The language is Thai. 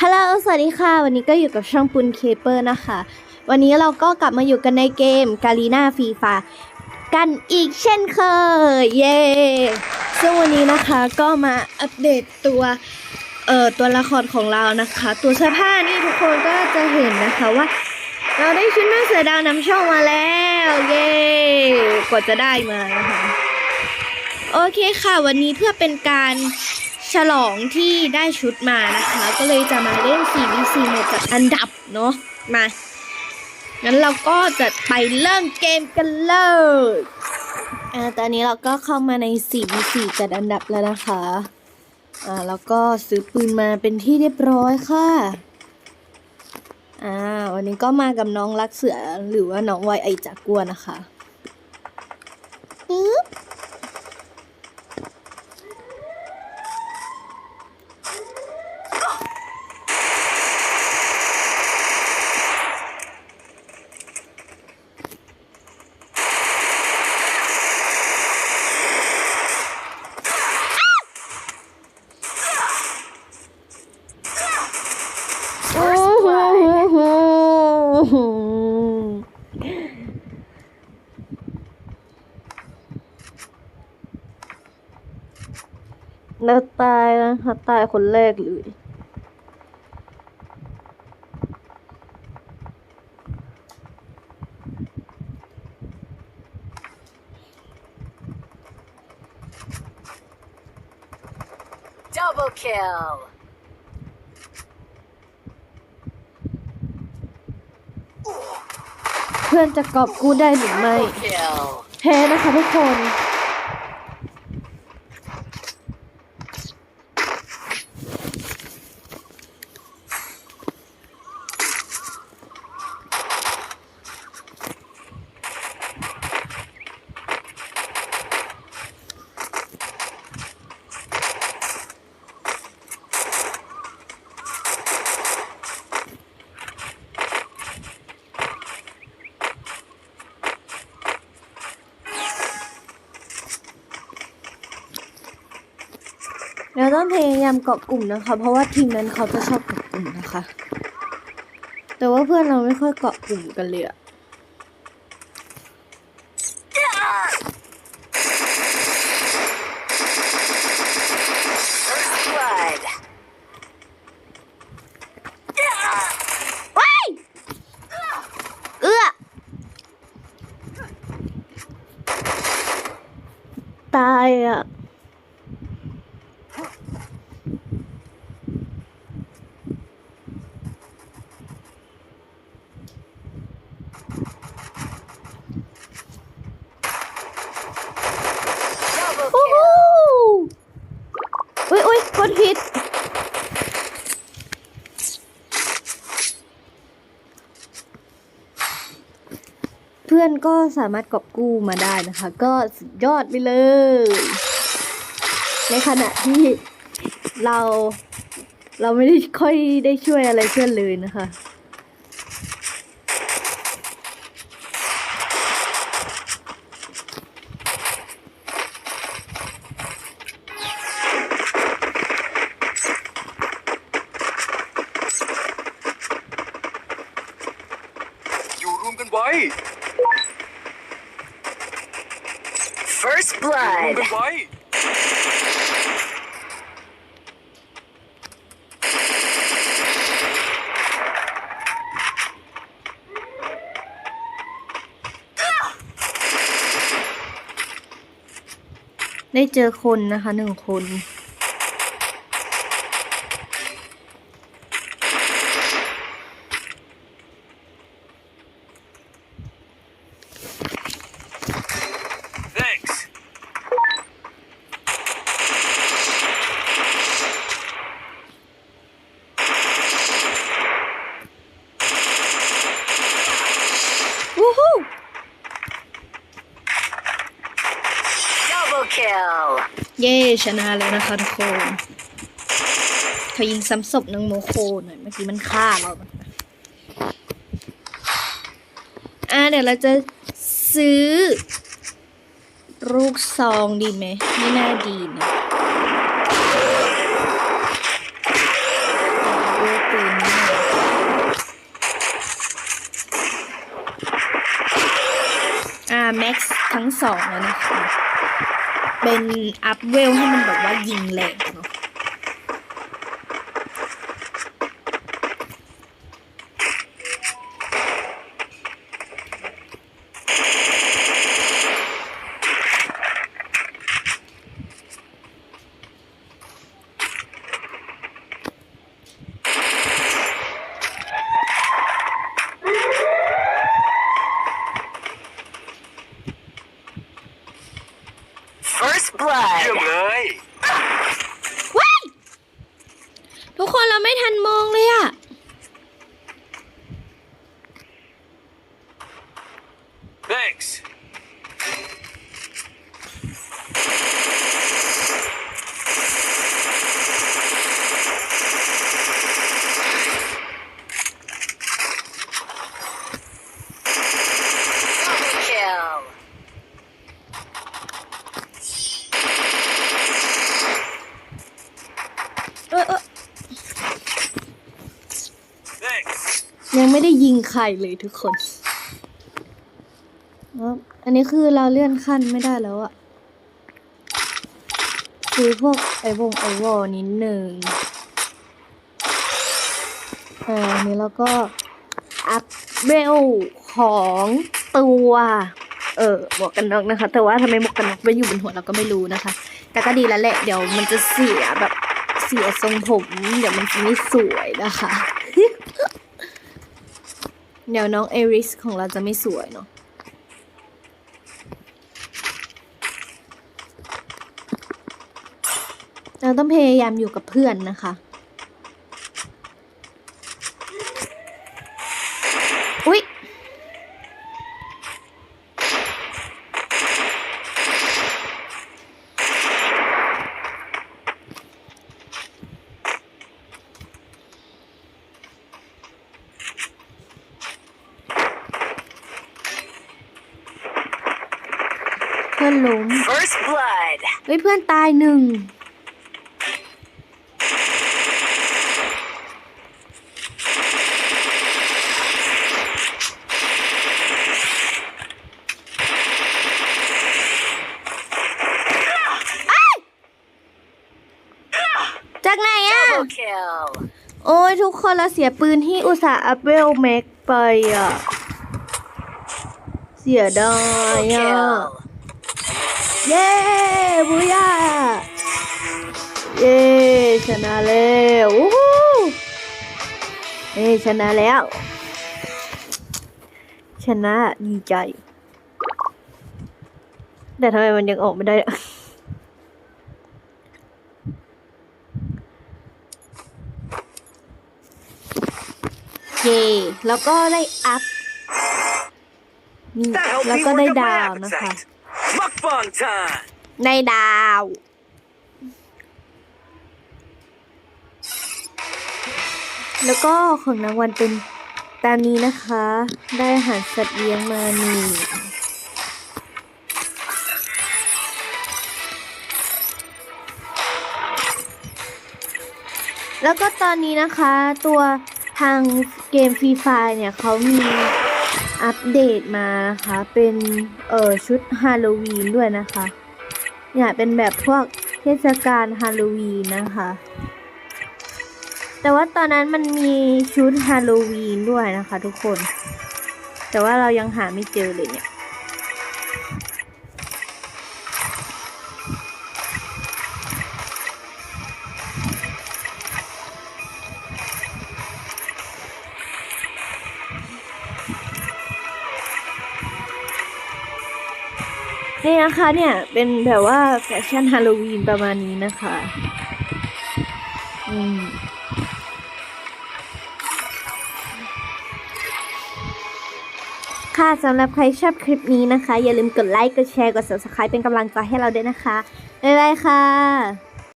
ฮัลโหล สวัสดีค่ะ วันนี้ก็อยู่กับช่องปุนเคเปอร์นะคะ วันนี้เราก็กลับมาอยู่กันในเกมกาลีนาฟีฟากันอีกเช่นเคย เย้ซึ่งวันนี้นะคะก็มาอัปเดตตัวเอ่อตัวละครของเรานะคะ ตัวเสื้อผ้านี่ทุกคนก็จะเห็นนะคะว่า เราได้ชุดแม่เสือดาวนำโชคมาแล้ว เย้กว่าจะได้มานะคะโอเคค่ะ วันนี้เพื่อเป็นการ ฉลองที่ได้ชุดมานะคะ ก็เลยจะมาเล่น 4v4 หมดจากอันดับเนาะมางั้นเราก็จะไปเริ่มเกมกันเลยอ่าตอนนี้เราก็เข้ามาใน 4v4 จัดอันดับแล้วนะคะอ่าแล้วก็ซื้อปืนมาเป็นที่เรียบร้อยค่ะอ่าวันนี้ก็มากับน้องรักเสือหรือว่าน้องไวไอจากกัวนะคะปึ๊บ แล้วตายนะคะตายคนแรกเลย Double kill. เพื่อนจะกอบกู้ได้หรือไม่ Double kill. แพ้นะคะทุกคน เราต้องพยายามเกาะกลุ่มนะคะ เพราะว่าทีมนั้นเขาจะชอบเกาะกลุ่มนะคะ แต่ว่าเพื่อนเราไม่ค่อยเกาะกลุ่มกันเลยอะ First blood. ว้ายเอื้อตายอะ Double โอ้โห kill. อุ้ยอุ้ยกดผิด เพื่อนก็สามารถกอบกู้มาได้นะคะ ก็สุดยอดไปเลย ในขณะที่เราเราไม่ได้ค่อยได้ช่วยอะไรเพื่อนเลยนะคะ มกันไว้ได้เจอคนนะคะหนึ่งคน thanks วู้ฮู้ Double kill. เย่ชนะแล้วนะคะทุกคนเขายิงซ้ำศพนางโมโคหน่อยเมื่อกี้มันฆ่าเรานะคะอ่าเดี๋ยวเราจะซื้อ ลูกซองดีไหมไม่น่าดีนะอ่าแม็กซ์ทั้งสองแล้วนะคะ เป็นอัพเวลให้มันแบบว่ายิงแรงเนาะ First เยี่ย blood. มเลย ว้ายทุกคนเราไม่ทันมองเลยอะ thanks Double kill. เออเออ thanks ยัง ไม่ได้ยิงใครเลยทุกคน อันนี้คือเราเลื่อนขั้นไม่ได้แล้วอะคือพวกไอวงไอวอลนิดหนึ่งอ่าอันนี้เราก็อัพเบลของตัว เออหมวกกันน็อกนะคะ แต่ว่าทำไมหมวกกันน็อกไปอยู่บนหัวเราก็ไม่รู้นะคะ แต่ก็ดีแล้วแหละ เดี๋ยวมันจะเสียแบบเสียทรงผม เดี๋ยวมันจะไม่สวยนะคะ เดี๋ยวน้องเอริสของเราจะไม่สวยเนาะเราต้องพยายามอยู่กับเพื่อนนะคะ อุ๊ย อนล้ม First blood. เฮ้ยเพื่อนตายหนึ่งจากไหนอะ Double kill. โอ้ยทุกคนเราเสียปืนที่อุตส่าห์อัพเวลแม็กไปอะ เสียดาย Double อะ kill. เย้บุยาเย้ชนะแล้ววู้ฮู้เย้ชนะแล้ว ชนะดีใจ แต่ทำไมมันยังออกไม่ได้อะเย้แล้วก็ได้อัพนี่ That helped แล้ว me ก็ได้ work up my ดาวนะคะ appetite. Mukbang time. ในดาว แล้วก็ของรางวัลเป็นตามนี้นะคะ ได้อาหารสัตว์เลี้ยงมาหนึ่งแล้วก็ตอนนี้นะคะตัวทางเกมฟรีไฟเนี่ยเขามี อัปเดตมานะคะเป็นเอ่อชุดฮาโลวีนด้วยนะคะเนี่ยเป็นแบบพวกเทศกาลฮาโลวีนนะคะ แต่ว่าตอนนั้นมันมีชุดฮาโลวีนด้วยนะคะทุกคน แต่ว่าเรายังหาไม่เจอเลยเนี่ย นี่นะคะเนี่ยเป็นแบบว่าแฟชั่นฮาโลวีนประมาณนี้นะคะอืมค่ะสำหรับใครชอบคลิปนี้นะคะ อย่าลืมกดไลค์ กดแชร์ กด subscribe เป็นกำลังใจให้เราด้วยนะคะ บ๊ายบายค่ะ